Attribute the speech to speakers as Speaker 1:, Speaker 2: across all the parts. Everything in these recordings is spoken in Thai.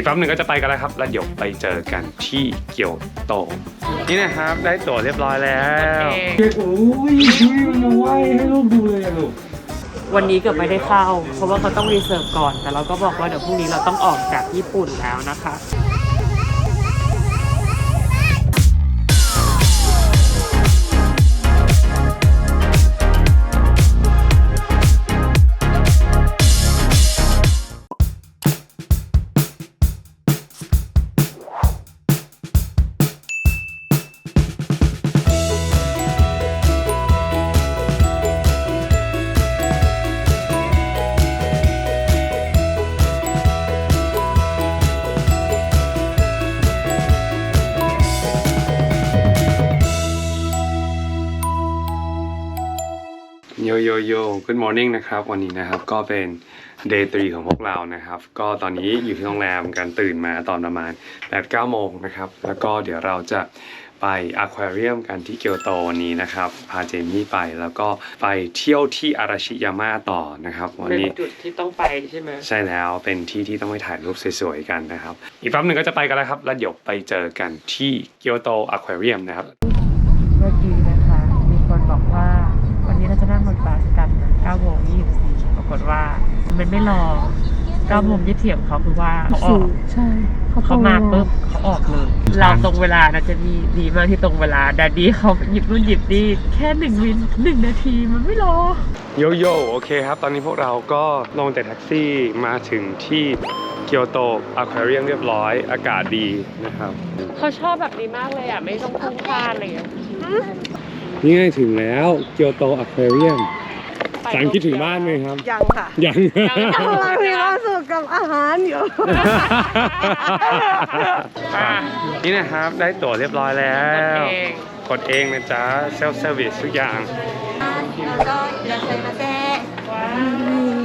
Speaker 1: อีกแป๊บหนึ่งก็จะไปกันแล้วครับ แล้วเดี๋ยวไปเจอกันที่เกียวโต นี่นะครับได้ตั๋วเรียบร้อยแล้ว
Speaker 2: โอเค
Speaker 1: เด็กโอ้ยดูมันมาไหวให้ลูกดูเลยอะลูก
Speaker 2: วันนี้เกือบไม่ได้เข้า เพราะว่าเขาต้องรีเซิร์ฟก่อน แต่เราก็บอกว่าเดี๋ยวพรุ่งนี้เราต้องออกจากญี่ปุ่นแล้วนะคะ
Speaker 1: โยโยโย่ good morning นะครับ วันนี้นะครับก็เป็น day 3ของพวกเรานะครับ ก็ตอนนี้อยู่ที่โรงแรมกันตื่นมาตอนประมาณ8 9โมงนะครับ แล้วก็เดี๋ยวเราจะไปอควาเรียมกันที่เกียวโตวันนี้นะครับ พาเจมี่ไปแล้วก็ไปเที่ยวที่อาราชิยาม่าต่อนะครับ วัน
Speaker 2: เป็น
Speaker 1: นี้
Speaker 2: จุดที่ต้องไปใช่ไหม
Speaker 1: ใช่แล้วเป็นที่ที่ต้องไปถ่ายรูปสวยๆกันนะครับ อีกแป๊บหนึ่งก็จะไปกันแล้วครับ แล้วเดี๋ยวไปเจอกันที่เกียวโตอควาเรียมนะครับ
Speaker 2: เมื่อกี้นะคะ มีคนบอกว่า วันนี้เราจะนั่งรถบัสกัน9โมง24ปรากฏว่ามันไม่รอ9โมงยี่เถียมเขาคือว่าเขาออก
Speaker 3: ใช่
Speaker 2: เขามาปุ๊บเขาออกเลยเราตรงเวลานะจะมีดีมากที่ตรงเวลาดาดีเขาหยิบนู่นหยิบนี่แค่หนึ่งวินหนึ่งนาทีมันไม่รอ
Speaker 1: โยโย่โอเคครับ ตอนนี้พวกเราก็ลงจากแท็กซี่มาถึงที่เกียวโตอควาเรียมเรียบร้อยอากาศดีนะครับ
Speaker 2: เขาชอบแบบนี้มากเลยอะ ไม่ต้องพุ่งพลาดอะไรอย่างเงี้ย
Speaker 1: นี่ไงถึงแล้วเกียวโตอควาเรียม
Speaker 2: ไป
Speaker 1: สังคิดถึงบ้านไหมครับ
Speaker 3: ยังค่ะ
Speaker 1: ยัง
Speaker 2: ยังไม่
Speaker 3: กำลังมีความสุขกับอาหารอยู่
Speaker 2: อะ
Speaker 1: นี่นะครับได้ตั๋วเรียบร้อยแล้
Speaker 2: กด
Speaker 1: ว
Speaker 2: เอง
Speaker 1: กดเองนะจ๊ะเซลฟ์เซอร์วิสทุกอย่างว้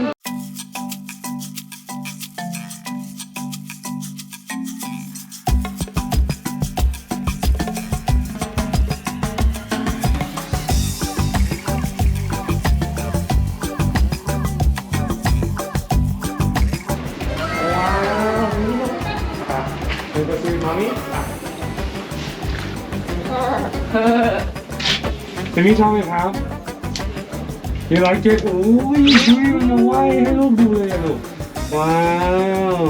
Speaker 1: เป็นนี่ชอบไหมครับมีร้อยเจ็ดโอ้ยดูมันมาไหวให้ลูกดูเลยอะลูก ว้าว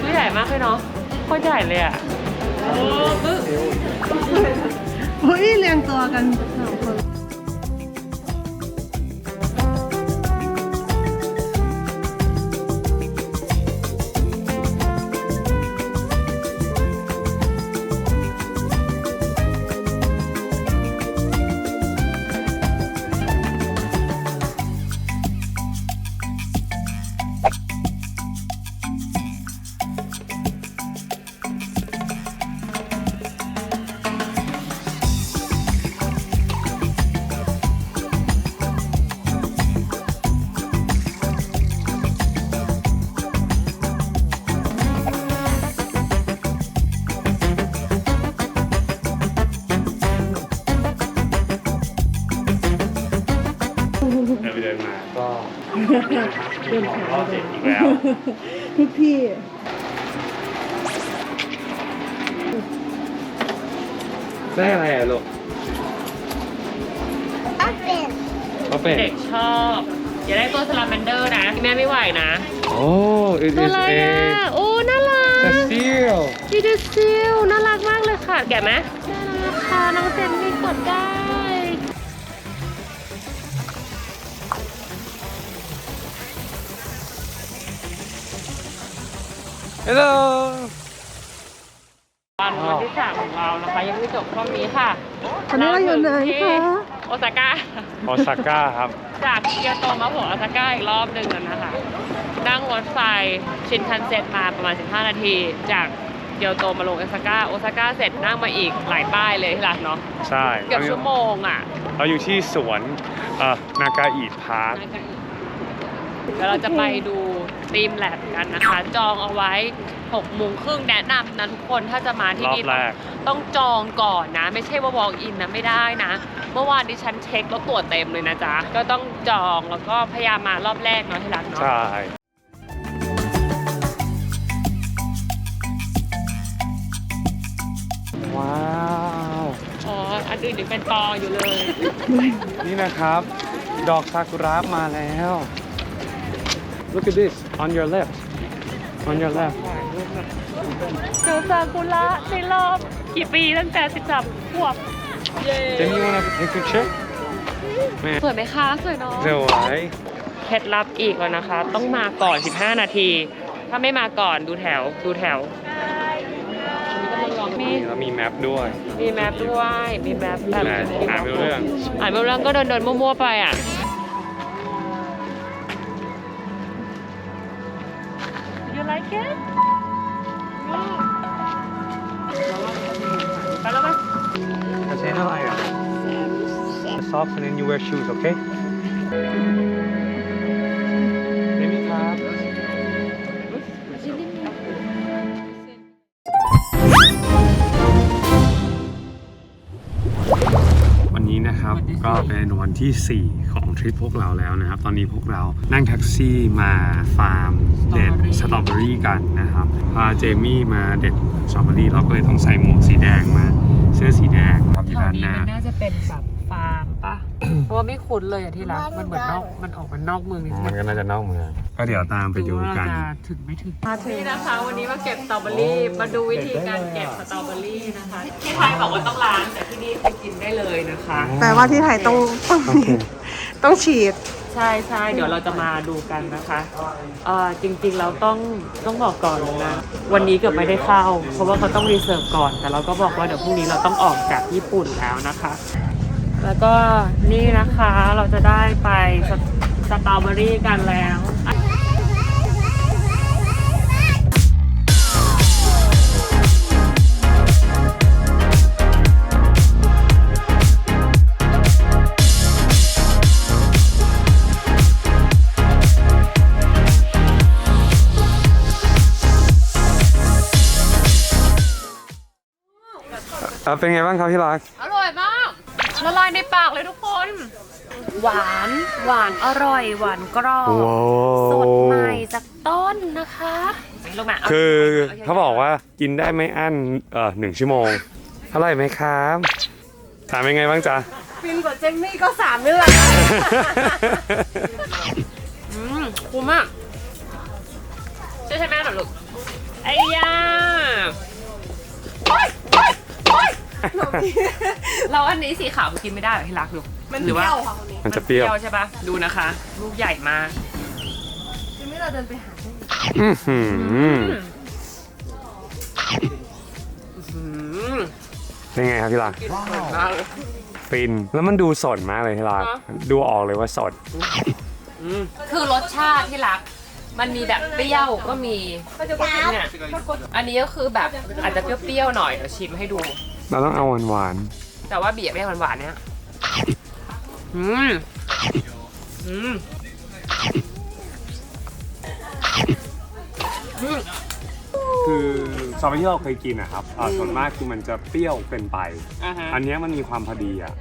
Speaker 2: ตัวใหญ่มากเลยเนาะโคตรใหญ่เลยอะโอ้ปึ๊บ
Speaker 3: เฮ้ยเรีย
Speaker 1: ของรอบเจ็ดอีกแล้ว
Speaker 3: ทุกที่
Speaker 1: ได้อะไรอะลูกก็เป็น
Speaker 2: เด็กชอบ อย่าได้ตัวสลาแมนเดอร์นะ แม่ไม่ไหวนะ
Speaker 1: โอ้ it
Speaker 2: ตัว
Speaker 1: is
Speaker 2: อะไร
Speaker 1: a
Speaker 2: อะ โอ้ น่ารัก
Speaker 1: Cecile
Speaker 2: พี่ดูซิลน่ารักมากเลยค่ะ แกะไหมน่ารักค่ะ น้องเจนนี่กดได้
Speaker 1: hello
Speaker 2: วันวันที่สามของเรานะคะ ยังไม่จบเท่านี้ค่ะ
Speaker 3: ตอนนี้เราอยู่ไหน
Speaker 2: ถึงที่
Speaker 3: คะ
Speaker 2: โอซาก้า
Speaker 1: โอซาก้าครับ
Speaker 2: จากเกียวโตมาโผล่โอซาก้าอีกรอบหนึ่งอะนะคะ นั่งรถไฟชินคันเซ็นมาประมาณ 15 นาที จากเกียวโตมาลงโอซาก้า โอซาก้าเสร็จนั่งมาอีกหลายป้ายเลยที่รักเนาะ
Speaker 1: ใช่
Speaker 2: เกือบชั่วโมงอะ
Speaker 1: เราอยู่ที่สวนเอ่อนากาอิพาร์ค
Speaker 2: เดี๋ยวเราจะไปดูทีมแลบกันนะคะ จองเอาไว้6โมงครึ่งแนะนำนะทุกคนถ้าจะมาที่
Speaker 1: รอบ
Speaker 2: นี่
Speaker 1: แรก
Speaker 2: ต้องจองก่อนนะ ไม่ใช่ว่า walk in นะไม่ได้นะ เมื่อวานดิฉันเช็คแล้วตั๋วเต็มเลยนะจ๊ะ ก็ต้องจองแล้วก็พยายามมารอบแรกเนาะที่รักเนาะ
Speaker 1: ใช่ ว้าว
Speaker 2: อ๋อ อันอื่นยังเป็นตออยู่เลย
Speaker 1: นี่นะครับ ดอกซากุระมาแล้ว Look at this on your left on your left
Speaker 2: เจอซากุระในรอบกี่ปีตั้งแต่ 13 ขวบเย้
Speaker 1: Then you wanna take a picture แม่
Speaker 2: สวยไหมคะ สวยเนาะ
Speaker 1: เร็วไว้
Speaker 2: เคล็ดลับอีกแล้วนะคะ ต้องมาก่อน 15 นาที ถ้าไม่มาก่อนดูแถวดูแถวมี
Speaker 1: นี่แล้วมีแมปด้วย
Speaker 2: มีแมปด้วย มีแมปแบบ
Speaker 1: แต่อ่านไม่รู้เรื่อง
Speaker 2: อ่านไม่รู้เรื่องก็เดินเดินๆมั่วๆไปอะ You like it? ไปแล้วไหม
Speaker 1: จะใช้อะไรอะ Socks and then you wear shoes okay นะครับก็เป็นวันที่ 4 ของทริปพวกเราแล้วนะครับ ตอนนี้พวกเรานั่งแท็กซี่มาฟาร์มเด็ดสตรอเบอรี่กันนะครับ พาเจมี่มาเด็ดสตรอเบอรี่เราก็เลยต้องใส่หมวกสีแดงมา เสื้อสีแดงครับอยู่
Speaker 2: แถว
Speaker 1: ด้าน
Speaker 2: นี้
Speaker 1: หน้า
Speaker 2: มันน่าจะเป็นแบบฟาร์มปะเพ ราะว่าไม่คุ้นเลยอะที่รักมันเหมือนนอกมันออกมานอกเมืองนิด
Speaker 1: อ๋อ
Speaker 2: นึ
Speaker 1: มัน
Speaker 2: ง
Speaker 1: ก็น่าจะนอกเมืองก็เดี๋ยวตามไปดูกัน
Speaker 2: ว่าเราจะถึงไม่ถึงนี่นะคะ วันนี้มาเก็บสตรอเบอรี่มาดูวิธีการเก็บสตรอเบอรี่นะคะที่ไทยบอกว่าต้องล้างแต่ที่นี่คือกินได้เลยนะคะ
Speaker 3: แปลว่าที่ไทยต้องต้องต้องฉีด
Speaker 2: ใช่ใช่เดี๋ยวเราจะมาดูกันนะคะเอ่อจริงๆเราต้องต้องบอกก่อนเลยนะ วันนี้เกือบไม่ได้เข้า เพราะว่าเขาต้องรีเซิร์ฟก่อน แต่เราก็บอกว่าเดี๋ยวพรุ่งนี้เราต้องออกจากญี่ปุ่นแล้วนะคะ แล้วก็นี่นะคะเราจะได้ไปสตสตรอเบอรี่กันแล้ว
Speaker 1: อะเป็นไงบ้างครับพี่รัก
Speaker 2: อร่อย ละลายในปากเลยทุกคน หวานหวานอร่อย หวานกรอบ
Speaker 1: ว้าว
Speaker 2: สดใหม่จากต้นนะคะลงมาเา
Speaker 1: คือ
Speaker 2: โค
Speaker 1: เขาบอกว่ากินได้ไม่อั้นเอ่อหนึ่งชั่วโมงอร่อยไหมครับถามเป็นไงบ้างจ๊ะ
Speaker 3: ฟินกว่าเจมมี่ก็สามนี่แหละ
Speaker 2: อืมคุ้มมากใช่ใช่ไหมหน่อยลูกไอ้ยา เราอันนี้สีขาวกินไม่ได้เหรอที่รักลูก
Speaker 3: มัน
Speaker 2: หรือ
Speaker 3: เป
Speaker 2: ว่า
Speaker 3: รี้ยวค่ะคนนี้
Speaker 1: มันจะเปรี้ยว
Speaker 2: ใช่ปะดูนะคะ ลูกใหญ่มาก
Speaker 3: เจมมี่เราเดินไปหา
Speaker 1: อื้อหือ
Speaker 2: อืม
Speaker 1: เป็นไงครับพี่รัก
Speaker 2: กินสดมากเลย
Speaker 1: ฟินแล้วมันดูสดมากเลยพี่รัก
Speaker 2: อะ
Speaker 1: ดูออกเลยว่าสด
Speaker 2: คือรสชาติที่รัก มันมีแบบเปรี้ยวก็มีเนี่ย อันนี้ก็คือแบบอาจจะเปรี้ยวๆหน่อยเดี๋ยวชิมให้ดู
Speaker 1: เราต้องเอาหวาน
Speaker 2: แต่ว่าเบียร์ไม่หวานๆเนี่ยอืมอืมอืม
Speaker 1: ๆคือซอสที่เราเคยกินนะครับเอ่อส่วนมากคือมันจะเปรี้ยวเกินไป
Speaker 2: อ่าฮะ
Speaker 1: อันเนี้ยมันมีความพอดีอะ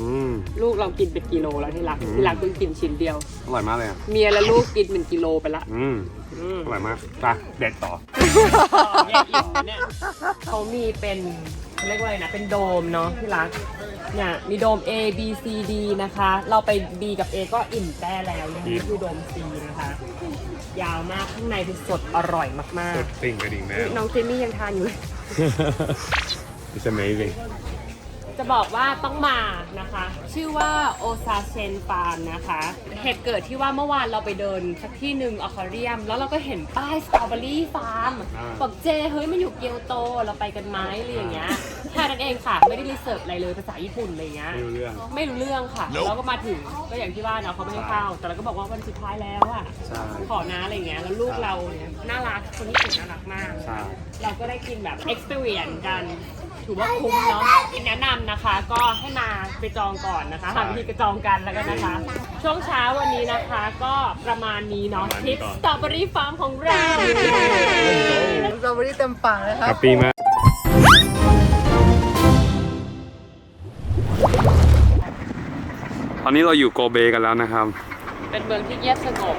Speaker 2: อืม
Speaker 1: อืม
Speaker 2: ลูกเรากินเป็นกิโลแล้วที่รัก
Speaker 1: อืม
Speaker 2: ที่รักเพิ่งกินชิ้นเดียว
Speaker 1: อร่อยมากเลยอะ
Speaker 2: เมียและลูกกินเป็นกิโลไปละ
Speaker 1: อืม
Speaker 2: อืม
Speaker 1: อร่อยมากไปเด็ดต่อ
Speaker 2: เขามีเป็นเขาเรียกว่าอะไรนะเป็นโดมเนาะที่รักเนี่ยมีโดม A B C D นะคะ เราไป B กับ A ก็อิ่มแต้แล้วยังนี่คือโดม C นะคะ ยาวมากข้างในคือสดอร่อยมาก
Speaker 1: สดติ่งกระดิ่งแมว
Speaker 2: ๆน้องเจมี่ยังทานอยู่เลย
Speaker 1: It's amazing
Speaker 2: จะบอกว่าต้องมานะคะ ชื่อว่าโอซาเชนฟาร์มนะคะ เหตุเกิดที่ว่าเมื่อวานเราไปเดินสักที่หนึ่งอควาเรียม แล้วเราก็เห็นป้ายสตรอเบอรี่ฟาร์ม
Speaker 1: อ่า
Speaker 2: บอกเจเฮ้ยมันอยู่เกียวโตเราไปกันไหมอะไรอย่างเงี้ยแค่นั้นเองค่ะ ไม่ได้รีเสิร์ชอะไรเลยภาษาญี่ปุ่นอะไรเงี้ย
Speaker 1: ไม่รู้เรื่อง
Speaker 2: ไม่รู้เรื่องค่ะเราก็มาถึงก็อย่างที่ว่าเนาะเขาไม่ให้เข้า แต่เราก็บอกว่าวันสุดท้ายแล้วอะ
Speaker 1: ใช่
Speaker 2: ขอนะอะไรเงี้ย แล้วลูกเราเนี่ยน่ารัก คนญี่ปุ่นน่ารักมาก
Speaker 1: ใช่
Speaker 2: เราก็ได้กินแบบ experience กัน ถือว่าคุ้มเนาะแนะนำนะคะ ก็ให้มาไปจองก่อนนะคะหาวิธีกระจองกันแล้วกันนะคะ ช่วงเช้าวันนี้นะคะก็ประมาณนี้เนาะทริปสตรอเบอรี่ฟาร์มของเรา
Speaker 3: สตรอเบอรี่เต็มปากเลยค
Speaker 1: แฮ
Speaker 3: รับ
Speaker 1: ปปี้มากตอนนี้เราอยู่โกเบกันแล้วนะครับ
Speaker 2: เป็นเมืองที่เงียบสงบ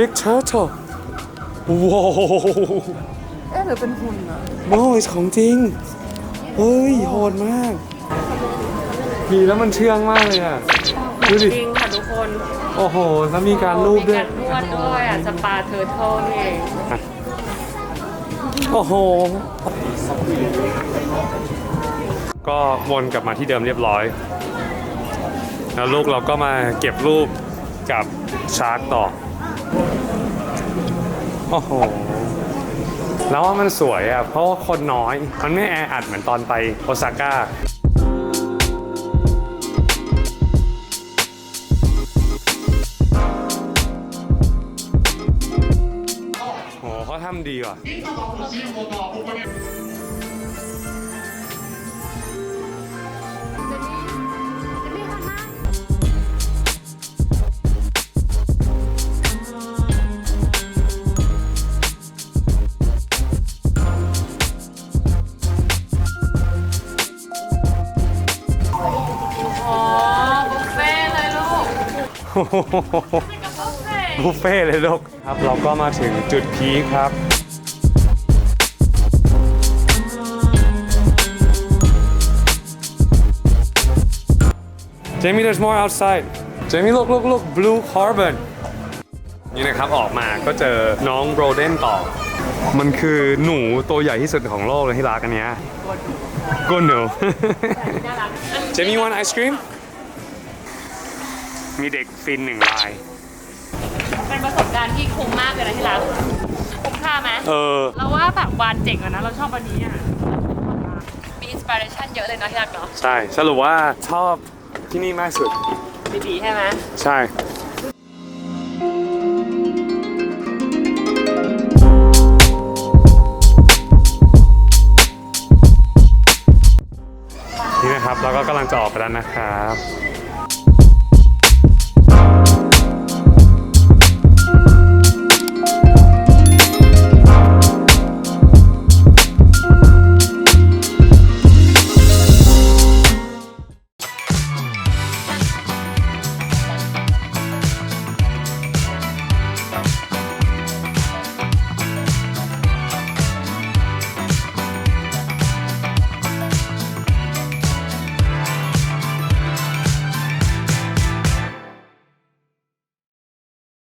Speaker 1: Big Turtle ว้าว
Speaker 3: เอ๊ะหรือเป็นหุ่นอะ
Speaker 1: โอ้ยของจริง เฮ้ยโหดมาก มีแล้วมันเชื่องมากเลยอะ ดูดิ
Speaker 2: จริงค่ะทุกคน
Speaker 1: โอ้โห แล้วมีการรูปด้วย
Speaker 2: มีการนวดด้วยอะสปาเทอร์เทิลนี่เอง
Speaker 1: โอ้โห ก็วนกลับมาที่เดิมเรียบร้อย แล้วลูกเราก็มาเก็บรูปกับชาร์กต่อ โอ้โห แล้วว่ามันสวยอะ เพราะว่าคนน้อย มันไม่แออัดเหมือนตอนไปโอซาก้าโหเขาทำดีว่ะ
Speaker 2: บุฟเฟ่ต์
Speaker 1: บุฟเฟ่ต์เลยลูกครับเราก็มาถึงจุดพีคครับ Jamie there's more outside Jamie look look look blue carbon นี่นะครับออกมาก็เจอน้องโรเดนต่อ มันคือหนูตัวใหญ่ที่สุดของโลกเลยที่รักอันเนี้ยก้นหนู
Speaker 2: น่ารัก
Speaker 1: Jamie want ice cream มีเด็กฟินหนึ่งราย
Speaker 2: เป็นประสบการณ์ที่คุ้มมากเลยนะที่รักคุ้มค่าไหม
Speaker 1: เออ
Speaker 2: เราว่าแบบวานเจ๋งอะนะ เราชอบอันนี้อะมีอินสปิเรชันเยอะเลยนะที่รักเนาะ
Speaker 1: ใช่ สรุปว่าชอบที่นี่มากสุด
Speaker 2: ดีๆใช่ไหม
Speaker 1: ใช่ นี่นะครับ เราก็กำลังจะออกไปแล้วนะครับ